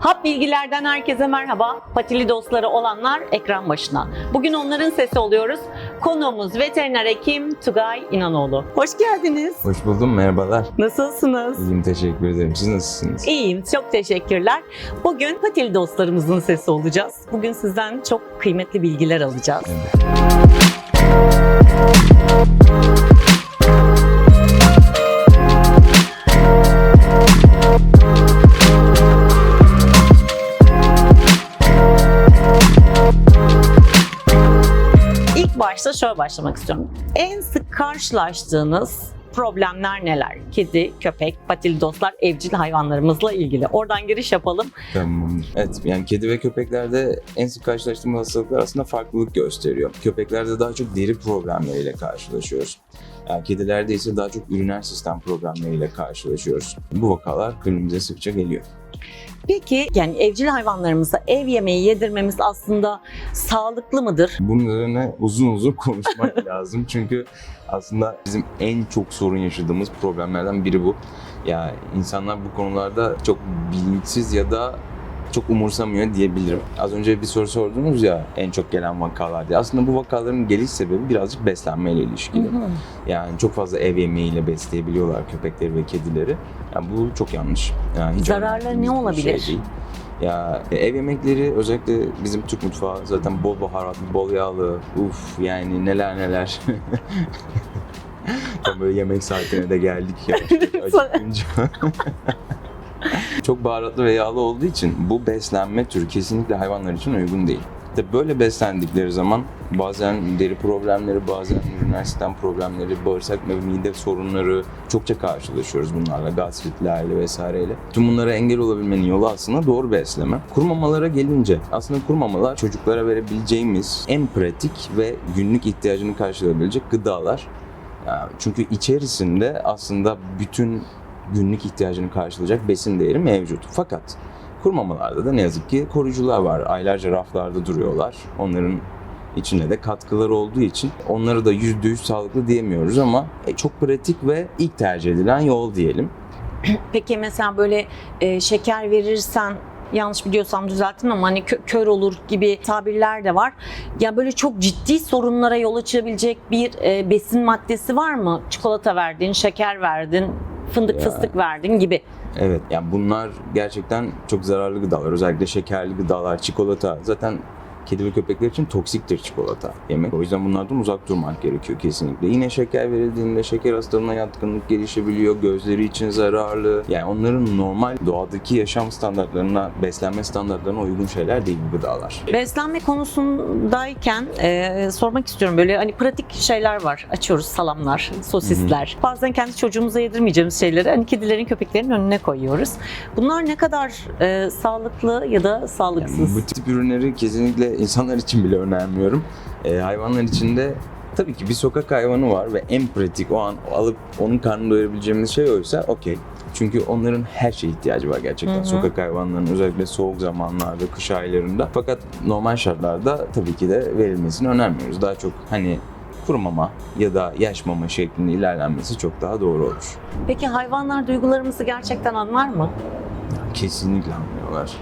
Hap bilgilerden herkese merhaba. Patili dostları olanlar ekran başına. Bugün onların sesi oluyoruz. Konuğumuz veteriner hekim Tugay İnanoğlu. Hoş geldiniz. Hoş buldum, merhabalar. Nasılsınız? İyiyim, teşekkür ederim. Siz nasılsınız? İyiyim, çok teşekkürler. Bugün patili dostlarımızın sesi olacağız. Bugün sizden çok kıymetli bilgiler alacağız. Evet. Başta şöyle başlamak istiyorum. En sık karşılaştığınız problemler neler? Kedi, köpek, patili dostlar, evcil hayvanlarımızla ilgili. Oradan giriş yapalım. Evet, yani kedi ve köpeklerde en sık karşılaştığımız hastalıklar aslında farklılık gösteriyor. Köpeklerde daha çok deri problemleriyle karşılaşıyoruz. Yani kedilerde ise daha çok üriner sistem problemleriyle karşılaşıyoruz. Bu vakalar kliniğimize sıkça geliyor. Peki yani evcil hayvanlarımıza ev yemeği yedirmemiz aslında sağlıklı mıdır? Bunun üzerine uzun uzun konuşmak lazım. Çünkü aslında bizim en çok sorun yaşadığımız problemlerden biri bu. Ya insanlar bu konularda çok bilinçsiz ya da çok umursamıyor diyebilirim. Az önce bir soru sordunuz ya en çok gelen vakalar diye. Aslında bu vakaların geliş sebebi birazcık beslenmeyle ilişkili. Yani çok fazla ev yemeğiyle besleyebiliyorlar köpekleri ve kedileri. Yani bu çok yanlış. Yani hiç Zararları ne bir olabilir? şey değil. Ya e, ev yemekleri özellikle bizim Türk mutfağı zaten bol baharatlı, bol yağlı. Uf yani neler neler. Tam böyle yemek saatine de geldik ya. Acıkınca. Çok baharatlı ve yağlı olduğu için bu beslenme türü kesinlikle hayvanlar için uygun değil. Tabii böyle beslendikleri zaman bazen deri problemleri, bazen üriner sistem problemleri, bağırsak ve mide sorunları çokça karşılaşıyoruz bunlarla, gastritlerle vesaireyle. Tüm bunlara engel olabilmenin yolu aslında doğru besleme. Kurmamalara gelince aslında kurmamalar çocuklara verebileceğimiz en pratik ve günlük ihtiyacını karşılayabilecek gıdalar. Çünkü içerisinde aslında bütün günlük ihtiyacını karşılayacak besin değeri mevcut. Fakat kurmamalarda da ne yazık ki koruyucular var. Aylarca raflarda duruyorlar. Onların içinde de katkılar olduğu için onları da %100 sağlıklı diyemiyoruz ama e, çok pratik ve ilk tercih edilen yol diyelim. Peki mesela böyle e, şeker verirsen yanlış biliyorsam düzeltin ama hani kö- kör olur gibi tabirler de var. Ya böyle çok ciddi sorunlara yol açabilecek bir e, besin maddesi var mı? Çikolata verdin, şeker verdin, fındık Ya. fıstık verdin gibi. Evet yani bunlar gerçekten çok zararlı gıdalar. Özellikle şekerli gıdalar, çikolata. Zaten kedi ve köpekler için toksiktir çikolata yemek. O yüzden bunlardan uzak durmak gerekiyor kesinlikle. Yine şeker verildiğinde şeker hastalığına yatkınlık gelişebebiliyor. Gözleri için zararlı. Yani onların normal doğadaki yaşam standartlarına, beslenme standartlarına uygun şeyler değil bu gıdalar. Beslenme konusundayken e, sormak istiyorum böyle hani pratik şeyler var. Açıyoruz salamlar, sosisler. Bazen kendi çocuğumuza yedirmeyeceğimiz şeyleri hani kedilerin, köpeklerin önüne koyuyoruz. Bunlar ne kadar e, sağlıklı ya da sağlıksız? Yani bu tip ürünleri kesinlikle insanlar için bile önermiyorum. Ee, hayvanlar için de tabii ki bir sokak hayvanı var ve en pratik o an alıp onun karnını doyurabileceğimiz şey oysa okey. Çünkü onların her şeye ihtiyacı var gerçekten. Hı hı. Sokak hayvanlarının özellikle soğuk zamanlarda, kış aylarında. Fakat normal şartlarda tabii ki de verilmesini önermiyoruz. Daha çok hani kuru mama ya da yaş mama şeklinde ilerlenmesi çok daha doğru olur. Peki hayvanlar duygularımızı gerçekten anlar mı? Kesinlikle anlıyorlar.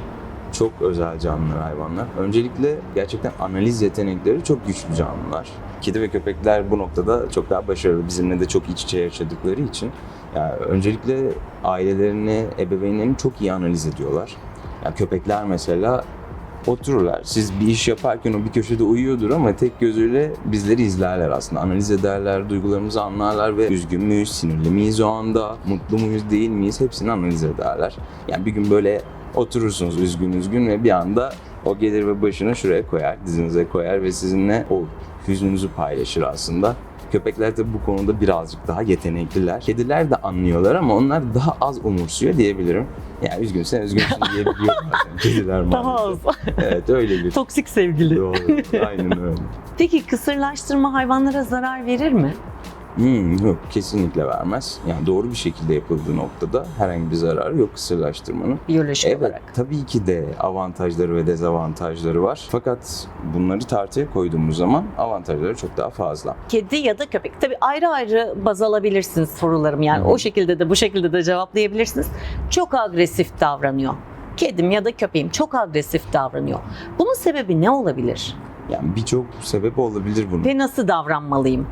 Çok özel canlılar hayvanlar. Öncelikle gerçekten analiz yetenekleri çok güçlü canlılar. Kedi ve köpekler bu noktada çok daha başarılı. Bizimle de çok iç içe yaşadıkları için. Yani öncelikle ailelerini, ebeveynlerini çok iyi analiz ediyorlar. Yani köpekler mesela otururlar. Siz bir iş yaparken o bir köşede uyuyordur ama tek gözüyle bizleri izlerler aslında. Analiz ederler, duygularımızı anlarlar ve üzgün müyüz, sinirli miyiz o anda, mutlu muyuz, değil miyiz hepsini analiz ederler. Yani bir gün böyle oturursunuz üzgün üzgün ve bir anda o gelir ve başını şuraya koyar, dizinize koyar ve sizinle o hüznünüzü paylaşır aslında. Köpekler de bu konuda birazcık daha yetenekliler. Kediler de anlıyorlar ama onlar daha az umursuyor diyebilirim. Yani üzgünsen üzgünsün diyebiliyor bazen kediler. Daha az. Evet öyle bir Toksik sevgili. Doğru. Aynen öyle. Peki kısırlaştırma hayvanlara zarar verir mi? Hmm, yok kesinlikle vermez. Yani doğru bir şekilde yapıldığı noktada herhangi bir zararı yok kısırlaştırmanın. Biyolojik Evet olarak. tabii ki de avantajları ve dezavantajları var. Fakat bunları tartıya koyduğumuz zaman avantajları çok daha fazla. Kedi ya da köpek. Tabii ayrı ayrı baz alabilirsiniz sorularımı yani. Hı. O şekilde de bu şekilde de cevaplayabilirsiniz. Çok agresif davranıyor. kedim ya da köpeğim çok agresif davranıyor. Bunun sebebi ne olabilir? Yani birçok sebep olabilir bunun. Ve nasıl davranmalıyım?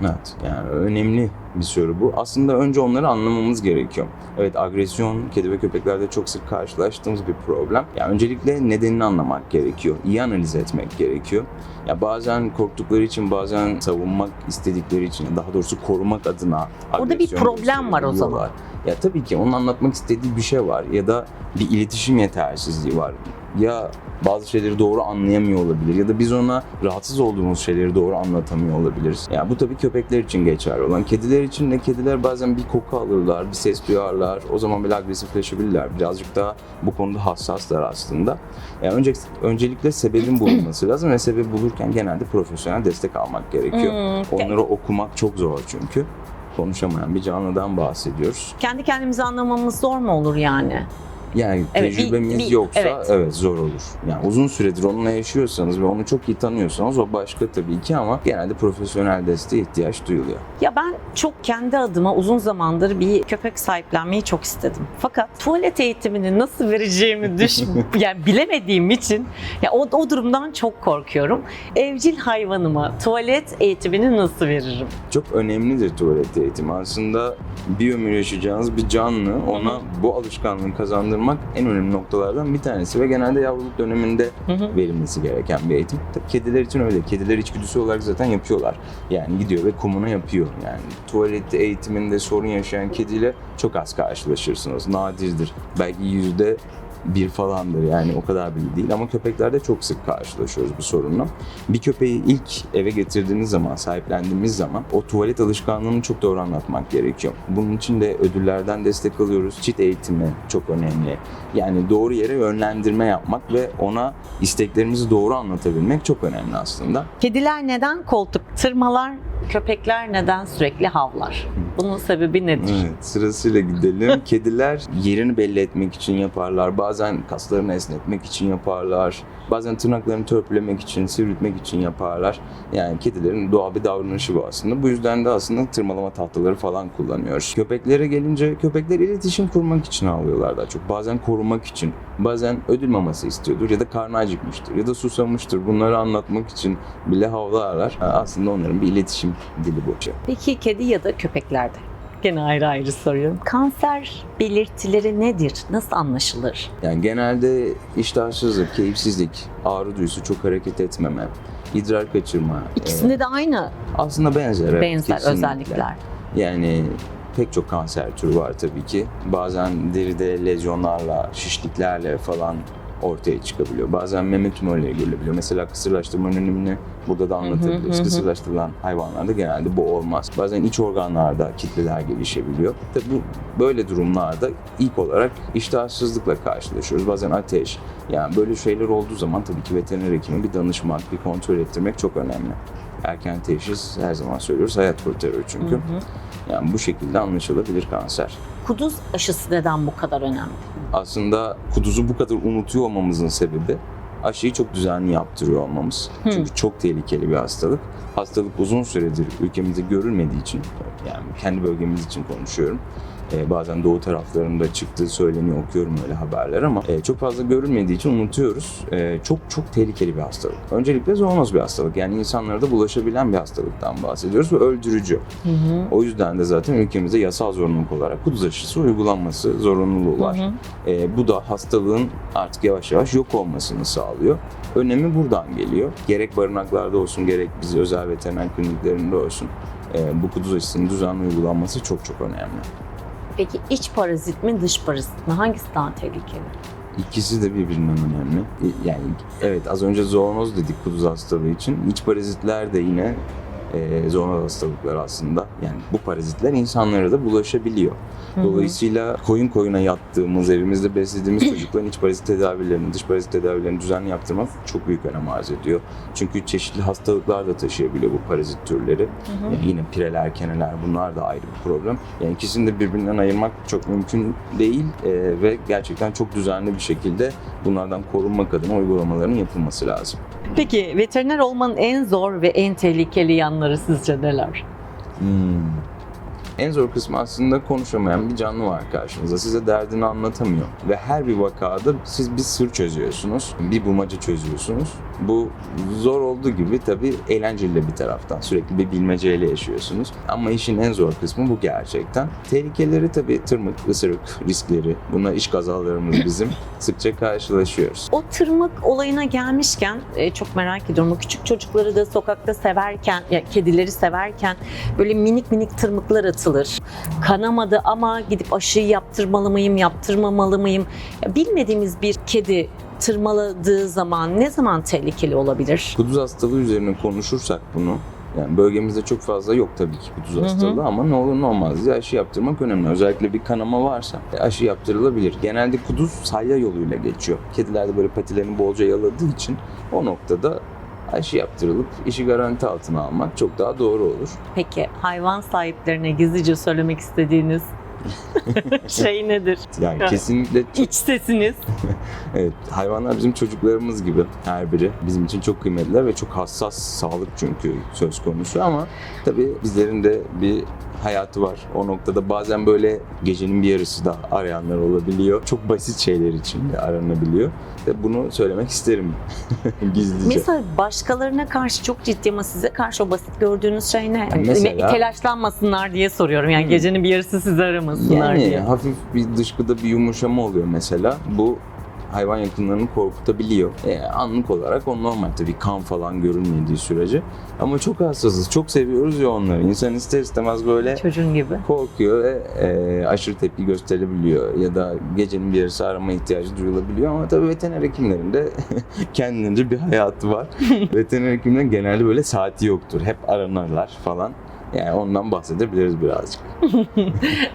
Evet, yani önemli bir soru bu. Aslında önce onları anlamamız gerekiyor. Evet, agresyon kedi ve köpeklerde çok sık karşılaştığımız bir problem. Yani öncelikle nedenini anlamak gerekiyor. İyi analiz etmek gerekiyor. Ya bazen korktukları için, bazen savunmak istedikleri için, daha doğrusu korumak adına Orada bir problem var o zaman. Ya tabii ki onun anlatmak istediği bir şey var ya da bir iletişim yetersizliği var. Ya bazı şeyleri doğru anlayamıyor olabilir ya da biz ona rahatsız olduğumuz şeyleri doğru anlatamıyor olabiliriz. Yani bu tabii köpekler için geçerli olan. Kediler için de kediler bazen bir koku alırlar, bir ses duyarlar. O zaman bile agresifleşebilirler. Birazcık daha bu konuda hassaslar aslında. Yani önce, öncelikle sebebin bulunması lazım ve sebebi bulurken genelde profesyonel destek almak gerekiyor. Hmm, Onları okumak çok zor çünkü. Konuşamayan bir canlıdan bahsediyoruz. Kendi kendimizi anlamamız zor mu olur yani? Yani Evet, bir- tecrübemiz bir- yoksa evet. evet. zor olur. Yani uzun süredir onunla yaşıyorsanız ve onu çok iyi tanıyorsanız o başka tabii ki ama genelde profesyonel desteğe ihtiyaç duyuluyor. Ya ben çok kendi adıma uzun zamandır bir köpek sahiplenmeyi çok istedim. Fakat tuvalet eğitimini nasıl vereceğimi düş yani bilemediğim için ya o, o durumdan çok korkuyorum. Evcil hayvanıma tuvalet eğitimini nasıl veririm? Çok önemlidir tuvalet eğitimi. Aslında bir ömür yaşayacağınız bir canlı ona bu alışkanlığı kazandırmak en önemli noktalardan bir tanesi ve genelde yavruluk döneminde Hı hı. verilmesi gereken bir eğitim. Tabii kediler için öyle. Kediler içgüdüsü olarak zaten yapıyorlar. Yani gidiyor ve kumuna yapıyor. Yani tuvalet eğitiminde sorun yaşayan kediyle çok az karşılaşırsınız. Nadirdir. Belki yüzde bir falandır yani o kadar bile değil ama köpeklerde çok sık karşılaşıyoruz bu sorunla. Bir köpeği ilk eve getirdiğiniz zaman, sahiplendiğimiz zaman o tuvalet alışkanlığını çok doğru anlatmak gerekiyor. Bunun için de ödüllerden destek alıyoruz. Çit eğitimi çok önemli. Yani doğru yere yönlendirme yapmak ve ona isteklerimizi doğru anlatabilmek çok önemli aslında. Kediler neden koltuk tırmalar, köpekler neden sürekli havlar? Bunun sebebi nedir? Evet, sırasıyla gidelim. Kediler yerini belli etmek için yaparlar. Bazen kaslarını esnetmek için yaparlar. Bazen tırnaklarını törpülemek için, sivriltmek için yaparlar. Yani kedilerin doğal bir davranışı bu aslında. Bu yüzden de aslında tırmalama tahtaları falan kullanıyoruz. Köpeklere gelince köpekler iletişim kurmak için ağlıyorlar daha çok. Bazen korumak için, bazen ödül maması istiyordur ya da karnı acıkmıştır ya da susamıştır. Bunları anlatmak için bile havlarlar. Aslında onların bir iletişim dili bu. Peki kedi ya da köpeklerde? Gene ayrı ayrı soruyorum. Kanser belirtileri nedir? Nasıl anlaşılır? Yani genelde iştahsızlık, keyifsizlik, ağrı duyusu, çok hareket etmeme, idrar kaçırma. İkisinde e, de aynı aslında benzer. evet, benzer kesinlikle. özellikler. Yani pek çok kanser türü var tabii ki. Bazen deride lezyonlarla, şişliklerle falan ortaya çıkabiliyor. Bazen meme tümörleri görülebiliyor. Mesela kısırlaştırmanın önemini burada da anlatabiliriz. Kısırlaştırılan hayvanlarda genelde bu olmaz. Bazen iç organlarda kitleler gelişebiliyor. Tabii bu böyle durumlarda ilk olarak iştahsızlıkla karşılaşıyoruz. Bazen ateş. Yani böyle şeyler olduğu zaman tabii ki veteriner hekime bir danışmak, bir kontrol ettirmek çok önemli. Erken teşhis her zaman söylüyoruz hayat kurtarır çünkü. Hı hı. Yani bu şekilde anlaşılabilir kanser. Kuduz aşısı neden bu kadar önemli? Aslında kuduzu bu kadar unutuyor olmamızın sebebi aşıyı çok düzenli yaptırıyor olmamız. Hı. Çünkü çok tehlikeli bir hastalık. Hastalık uzun süredir ülkemizde görülmediği için, yani kendi bölgemiz için konuşuyorum. Ee, bazen doğu taraflarında çıktığı söyleniyor, okuyorum öyle haberler ama e, çok fazla görülmediği için unutuyoruz. E, çok çok tehlikeli bir hastalık. Öncelikle zoonoz bir hastalık. Yani insanlara da bulaşabilen bir hastalıktan bahsediyoruz ve öldürücü. Hı hı. O yüzden de zaten ülkemizde yasal zorunluluk olarak kuduz aşısı uygulanması zorunluluğu var. Hı hı. Ee, bu da hastalığın artık yavaş yavaş yok olmasını sağlıyor. Önemi buradan geliyor. Gerek barınaklarda olsun gerek biz özel veteriner kliniklerinde olsun e, bu kuduz aşısının düzenli uygulanması çok çok önemli. Peki iç parazit mi dış parazit mi? Hangisi daha tehlikeli? İkisi de birbirinden önemli. E, Yani evet az önce zoonoz dedik kuduz hastalığı için. İç parazitler de yine e, zoonoz hastalıklar aslında. Yani bu parazitler insanlara da bulaşabiliyor. Dolayısıyla koyun koyuna yattığımız, evimizde beslediğimiz çocukların iç parazit tedavilerini, dış parazit tedavilerini düzenli yaptırmak çok büyük önem arz ediyor. Çünkü çeşitli hastalıklar da taşıyabiliyor bu parazit türleri. Hı hı. Yani yine pireler, keneler bunlar da ayrı bir problem. Yani ikisini de birbirinden ayırmak çok mümkün değil e, ve gerçekten çok düzenli bir şekilde bunlardan korunmak adına uygulamaların yapılması lazım. Peki veteriner olmanın en zor ve en tehlikeli yanları sizce neler? Hmm. En zor kısmı aslında konuşamayan bir canlı var karşınızda. Size derdini anlatamıyor. Ve her bir vakada siz bir sır çözüyorsunuz. Bir bulmaca çözüyorsunuz. Bu zor olduğu gibi tabii eğlenceli de bir taraftan. Sürekli bir bilmeceyle yaşıyorsunuz. Ama işin en zor kısmı bu gerçekten. Tehlikeleri tabii tırmık, ısırık, riskleri. Bunlar iş kazalarımız bizim. Sıkça karşılaşıyoruz. O tırmık olayına gelmişken e, çok merak ediyorum. O küçük çocukları da sokakta severken, ya kedileri severken böyle minik minik tırmıklar atılır. Kanamadı ama gidip aşıyı yaptırmalı mıyım, yaptırmamalı mıyım? Ya bilmediğimiz bir kedi tırmaladığı zaman ne zaman tehlikeli olabilir? Kuduz hastalığı üzerine konuşursak bunu yani bölgemizde çok fazla yok tabii ki kuduz hı. hastalığı ama ne olur ne olmaz diye aşı yaptırmak önemli. Özellikle bir kanama varsa e, aşı yaptırılabilir. Genelde kuduz salya yoluyla geçiyor. Kediler de böyle patilerini bolca yaladığı için o noktada aşı yaptırılıp işi garanti altına almak çok daha doğru olur. Peki hayvan sahiplerine gizlice söylemek istediğiniz şey nedir? Yani kesinlikle çok, İç sesiniz. evet hayvanlar bizim çocuklarımız gibi her biri. Bizim için çok kıymetliler ve çok hassas sağlık çünkü söz konusu ama tabii bizlerin de bir hayatı var. O noktada bazen böyle gecenin bir yarısı da arayanlar olabiliyor. Çok basit şeyler için de aranabiliyor. Ve bunu söylemek isterim gizlice. Mesela başkalarına karşı çok ciddi ama size karşı o basit gördüğünüz şey ne? Mesela- Telaşlanmasınlar diye soruyorum. Yani Hmm. gecenin bir yarısı sizi aramasınlar Yani diye. hafif bir dışkıda bir yumuşama oluyor mesela. Bu hayvan yakınlarını korkutabiliyor. E, anlık olarak o normal tabii kan falan görünmediği sürece. Ama çok hassasız, çok seviyoruz ya onları. İnsan ister istemez böyle Çocuğun gibi. korkuyor ve e, aşırı tepki gösterebiliyor ya da gecenin bir yarısı arama ihtiyacı duyulabiliyor ama tabii veteriner hekimlerin de kendince bir hayatı var. veteriner hekimlerin genelde böyle saati yoktur. Hep aranırlar falan. Yani ondan bahsedebiliriz birazcık.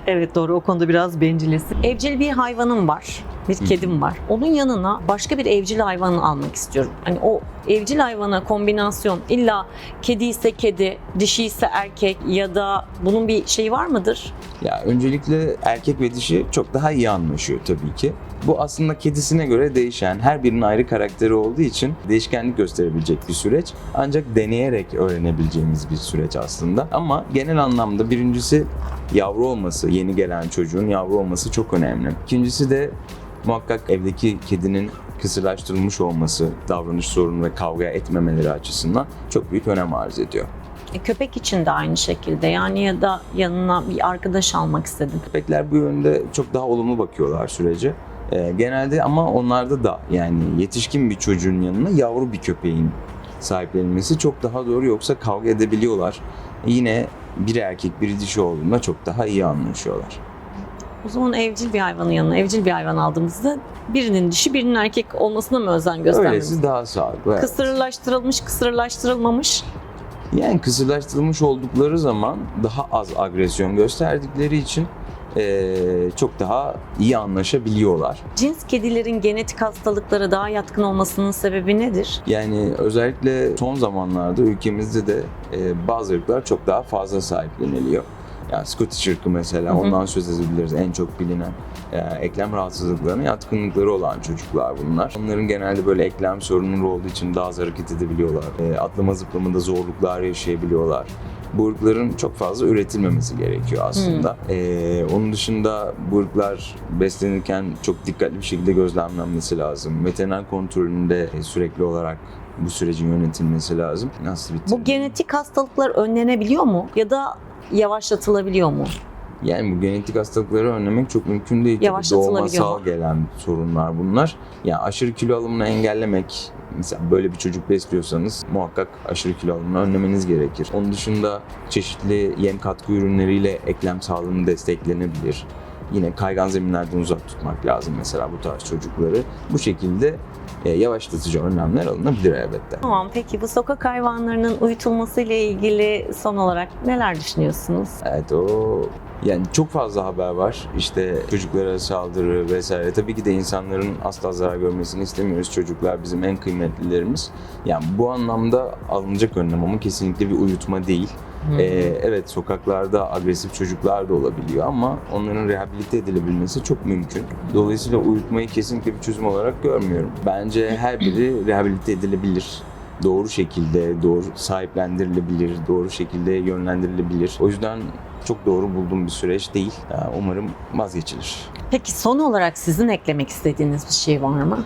Evet doğru o konuda biraz benciliz. Evcil bir hayvanım var. Bir kedim var. Onun yanına başka bir evcil hayvanı almak istiyorum. Hani o evcil hayvana kombinasyon illa kedi ise kedi, dişi ise erkek ya da bunun bir şeyi var mıdır? Ya öncelikle erkek ve dişi çok daha iyi anlaşıyor tabii ki. Bu aslında kedisine göre değişen, her birinin ayrı karakteri olduğu için değişkenlik gösterebilecek bir süreç. Ancak deneyerek öğrenebileceğimiz bir süreç aslında. Ama genel anlamda birincisi yavru olması, yeni gelen çocuğun yavru olması çok önemli. İkincisi de muhakkak evdeki kedinin kısırlaştırılmış olması, davranış sorunu ve kavga etmemeleri açısından çok büyük önem arz ediyor. E, köpek için de aynı şekilde yani ya da yanına bir arkadaş almak istedim. Köpekler bu yönde çok daha olumlu bakıyorlar sürece. Ee, genelde ama onlarda da yani yetişkin bir çocuğun yanına yavru bir köpeğin sahiplenilmesi çok daha doğru yoksa kavga edebiliyorlar. Yine biri erkek biri dişi olduğunda çok daha iyi anlaşıyorlar. O zaman evcil bir hayvanın yanına evcil bir hayvan aldığımızda birinin dişi birinin erkek olmasına mı özen göstermemiz? Öylesi daha sağlıklı. evet. Kısırlaştırılmış, kısırlaştırılmamış. Yani kısırlaştırılmış oldukları zaman daha az agresyon gösterdikleri için eee, çok daha iyi anlaşabiliyorlar. Cins kedilerin genetik hastalıklara daha yatkın olmasının sebebi nedir? Yani özellikle son zamanlarda ülkemizde de e, bazı ırklar çok daha fazla sahipleniliyor. Yani Scottish ırkı mesela Hı hı. ondan söz edebiliriz en çok bilinen e, eklem rahatsızlıklarına yatkınlıkları olan çocuklar bunlar. Onların genelde böyle eklem sorunları olduğu için daha az hareket edebiliyorlar. E, atlama zıplamada zorluklar yaşayabiliyorlar. Bu ırkların çok fazla üretilmemesi gerekiyor aslında. E, onun dışında bu ırklar beslenirken çok dikkatli bir şekilde gözlemlenmesi lazım. Veteriner kontrolünde sürekli olarak bu sürecin yönetilmesi lazım. Nasıl bitir? Bu genetik hastalıklar önlenebiliyor mu? Ya da yavaşlatılabiliyor mu? Yani bu genetik hastalıkları önlemek çok mümkün değil. Doğmasal gelen sorunlar bunlar. Yani aşırı kilo alımını engellemek, mesela böyle bir çocuk besliyorsanız muhakkak aşırı kilo alımını önlemeniz gerekir. Onun dışında çeşitli yem katkı ürünleriyle eklem sağlığını desteklenebilir. Yine kaygan zeminlerden uzak tutmak lazım mesela bu tarz çocukları. Bu şekilde e, yavaşlatıcı önlemler alınabilir elbette. Tamam peki bu sokak hayvanlarının uyutulması ile ilgili son olarak neler düşünüyorsunuz? Evet o yani çok fazla haber var. İşte çocuklara saldırı vesaire. Tabii ki de insanların asla zarar görmesini istemiyoruz. Çocuklar bizim en kıymetlilerimiz. Yani bu anlamda alınacak önlem ama kesinlikle bir uyutma değil. Ee, evet sokaklarda agresif çocuklar da olabiliyor ama onların rehabilite edilebilmesi çok mümkün. Dolayısıyla uyutmayı kesinlikle bir çözüm olarak görmüyorum. Bence her biri rehabilite edilebilir. Doğru şekilde, doğru sahiplendirilebilir, doğru şekilde yönlendirilebilir. O yüzden çok doğru bulduğum bir süreç değil. Ya, umarım vazgeçilir. Peki son olarak sizin eklemek istediğiniz bir şey var mı?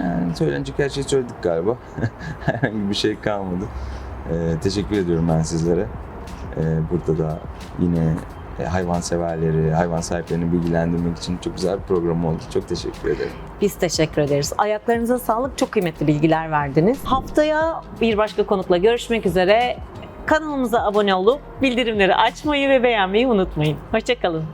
Yani söylenecek her şeyi söyledik galiba. Herhangi bir şey kalmadı. Ee, teşekkür ediyorum ben sizlere. Ee, burada da yine e, hayvan severleri, hayvan sahiplerini bilgilendirmek için çok güzel bir program oldu. Çok teşekkür ederim. Biz teşekkür ederiz. Ayaklarınıza sağlık. Çok kıymetli bilgiler verdiniz. Haftaya bir başka konukla görüşmek üzere. Kanalımıza abone olup bildirimleri açmayı ve beğenmeyi unutmayın. Hoşçakalın.